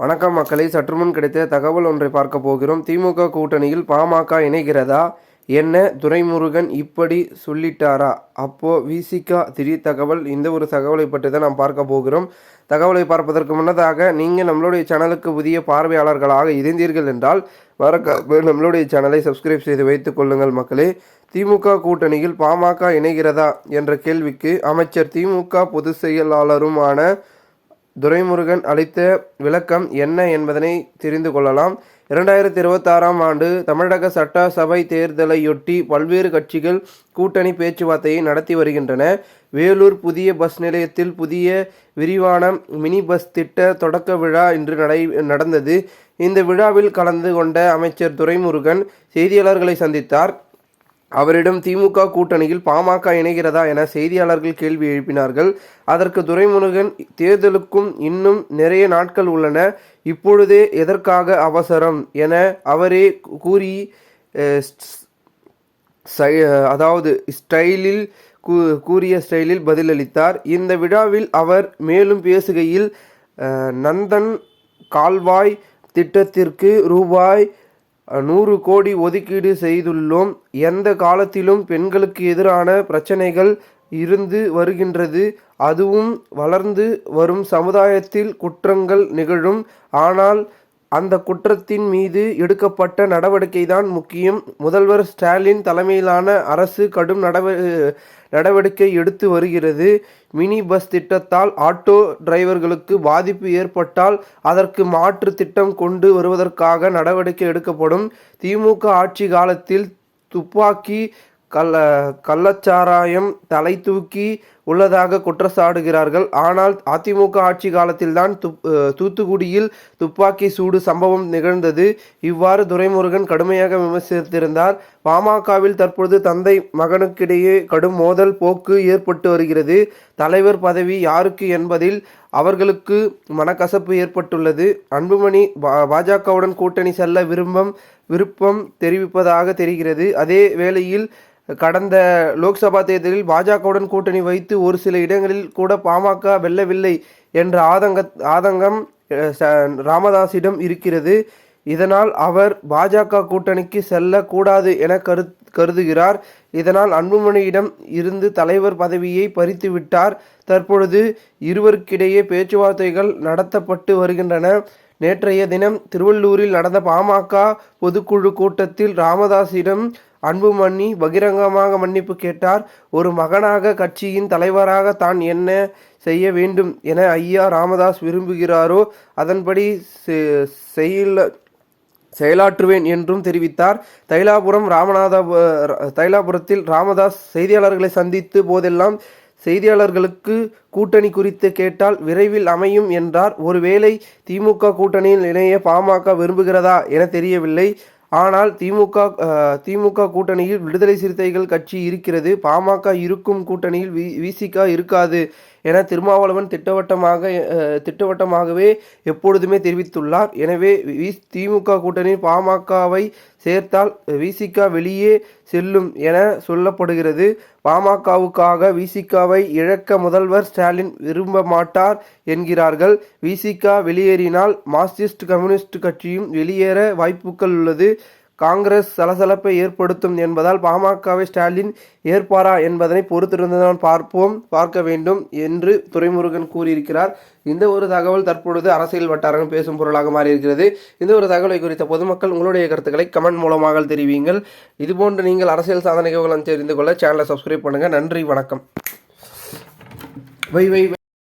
வணக்கம் மக்களை. சற்றுமுன் கிடைத்த தகவல் ஒன்றை பார்க்க போகிறோம். திமுக கூட்டணியில் பாமக இணைகிறதா? என்ன துரைமுருகன் இப்படி சொல்லிட்டாரா? அப்போ விசிகா திடீர் தகவல். இந்த ஒரு தகவலை பற்றி தான் நாம் பார்க்க போகிறோம். தகவலை பார்ப்பதற்கு முன்னதாக நீங்கள் நம்மளுடைய சேனலுக்கு புதிய பார்வையாளர்களாக இருந்தீர்கள் என்றால் மறக்க நம்மளுடைய சேனலை சப்ஸ்கிரைப் செய்து வைத்துக் கொள்ளுங்கள் மக்களே. திமுக கூட்டணியில் பாமக இணைகிறதா? என்ற கேள்விக்கு அமைச்சர் திமுக பொதுச் செயலாளருமான துரைமுருகன் அளித்த விளக்கம் என்ன என்பதனை தெரிந்து கொள்ளலாம். இரண்டாயிரத்தி இருபத்தாறாம் ஆண்டு தமிழக சட்டசபை தேர்தலையொட்டி பல்வேறு கட்சிகள் கூட்டணி பேச்சுவார்த்தையை நடத்தி வருகின்றன. வேலூர் புதிய பஸ் நிலையத்தில் புதிய விரிவான மினி பஸ் திட்ட தொடக்க விழா இன்று நடை நடந்தது. இந்த விழாவில் கலந்து கொண்ட அமைச்சர் துரைமுருகன் செய்தியாளர்களை சந்தித்தார். அவரிடம் திமுக கூட்டணியில் பாமக இணைகிறதா என செய்தியாளர்கள் கேள்வி எழுப்பினார்கள். அதற்கு துரைமுருகன் தேர்தலுக்கும் இன்னும் நிறைய நாட்கள் உள்ளன. இப்பொழுதே எதற்காக அவசரம்? என அவரே கூறி அதாவது ஸ்டைலில் கூ- கூறிய ஸ்டைலில் பதிலளித்தார். இந்த விழாவில் அவர் மேலும் பேசுகையில் நந்தன் கால்வாய் திட்டத்திற்கு ரூபாய் நூறு கோடி ஒதுக்கீடு செய்துள்ளோம். எந்த காலத்திலும் பெண்களுக்கு எதிரான பிரச்சனைகள் இருந்து வருகின்றது. அதுவும் வளர்ந்து வரும் சமுதாயத்தில் குற்றங்கள் நிகழும். ஆனால் அந்த குற்றத்தின் மீது எடுக்கப்பட்ட நடவடிக்கைதான் முக்கியம். முதல்வர் ஸ்டாலின் தலைமையிலான அரசு கடும் நடவ நடவடிக்கை எடுத்து வருகிறது. மினி பஸ் திட்டத்தால் ஆட்டோ டிரைவர்களுக்கு பாதிப்பு ஏற்பட்டால் அதற்கு மாற்று திட்டம் கொண்டு வருவதற்காக நடவடிக்கை எடுக்கப்படும். திமுக ஆட்சி காலத்தில் துப்பாக்கி கள்ள கள்ளச்சாராயம் தலை தூக்கி உள்ளதாக குற்றச்சாடுகிறார்கள் ஆனால் அதிமுக ஆட்சி காலத்தில்தான் துப் தூத்துக்குடியில் துப்பாக்கி சூடு சம்பவம் நிகழ்ந்தது. இவ்வாறு துரைமுருகன் கடுமையாக விமர்சித்திருந்தார். பாமகவில் தற்பொழுது தந்தை மகனுக்கிடையே கடும் மோதல் போக்கு ஏற்பட்டு வருகிறது. தலைவர் பதவி யாருக்கு என்பதில் அவர்களுக்கு மனக்கசப்பு ஏற்பட்டுள்ளது. அன்புமணி பா- பாஜகவுடன் கூட்டணி செல்ல விரும்பம் விருப்பம் தெரிவிப்பதாக தெரிகிறது. அதே வேளையில் கடந்த லோக்சபா தேர்தலில் பாஜகவுடன் கூட்டணி வைத்து ஒரு சில இடங்களில் கூட பாமக வெல்லவில்லை என்ற ஆதங்க ஆதங்கம் ராமதாசிடம் ராமதாஸிடம் இருக்கிறது. இதனால் அவர் பாஜக கூட்டணிக்கு செல்லக்கூடாது என கரு கருதுகிறார். இதனால் அன்புமணியிடம் இருந்து தலைவர் பதவியை பறித்து விட்டார். தற்பொழுது இருவருக்கிடையே பேச்சுவார்த்தைகள் நடத்தப்பட்டு வருகின்றன. நேற்றைய தினம் திருவள்ளூரில் நடந்த பாமக பொதுக்குழு கூட்டத்தில் ராமதாஸிடம் அன்புமணி பகிரங்கமாக மன்னிப்பு கேட்டார். ஒரு மகனாக கட்சியின் தலைவராக தான் என்ன செய்ய வேண்டும் என ஐயா ராமதாஸ் விரும்புகிறாரோ அதன்படி செ- செயல செயலாற்றுவேன் என்றும் தெரிவித்தார். தைலாபுரம் ராமநாத தைலாபுரத்தில் ராமதாஸ் செய்தியாளர்களை சந்தித்து போதெல்லாம் செய்தியாளர்களுக்கு கூட்டணி குறித்து கேட்டால் விரைவில் அமையும் என்றார். ஒருவேளை திமுக கூட்டணியில் இணைய பாமக விரும்புகிறதா என தெரியவில்லை. ஆனால் திமுக திமுக கூட்டணியில் விடுதலை சிறுத்தைகள் கட்சி இருக்கிறது. பாமக இருக்கும் கூட்டணியில் வி விசிக இருக்காது என திருமாவளவன் திட்டவட்டமாக திட்டவட்டமாகவே எப்பொழுதுமே தெரிவித்துள்ளார். எனவே திமுக கூட்டணியில் பாமகவை சேர்த்தால் விசிக வெளியே செல்லும் என சொல்லப்படுகிறது. பாமகவுக்காக விசிகாவை இழக்க முதல்வர் ஸ்டாலின் விரும்ப மாட்டார் என்கிறார்கள். விசிகா வெளியேறினால் மார்க்சிஸ்ட் கம்யூனிஸ்ட் கட்சியும் வெளியேற வாய்ப்புகள் உள்ளது. காங்கிரஸ் சலசலப்பை ஏற்படுத்தும் என்பதால் பாமகவை ஸ்டாலின் ஏற்பாரா என்பதனை பொறுத்திருந்துதான் பார்ப்போம் பார்க்க வேண்டும் என்று துரைமுருகன் கூறியிருக்கிறார். இந்த ஒரு தகவல் தற்பொழுது அரசியல் வட்டாரங்கள் பேசும் பொருளாக மாறியிருக்கிறது. இந்த ஒரு தகவலை குறித்த பொதுமக்கள் உங்களுடைய கருத்துக்களை கமெண்ட் மூலமாக தெரிவிங்கள் இதுபோன்று நீங்கள் அரசியல் சாதனைகளும் தெரிந்து கொள்ள சேனலை சப்ஸ்கிரைப் பண்ணுங்கள் நன்றி வணக்கம். வை வை.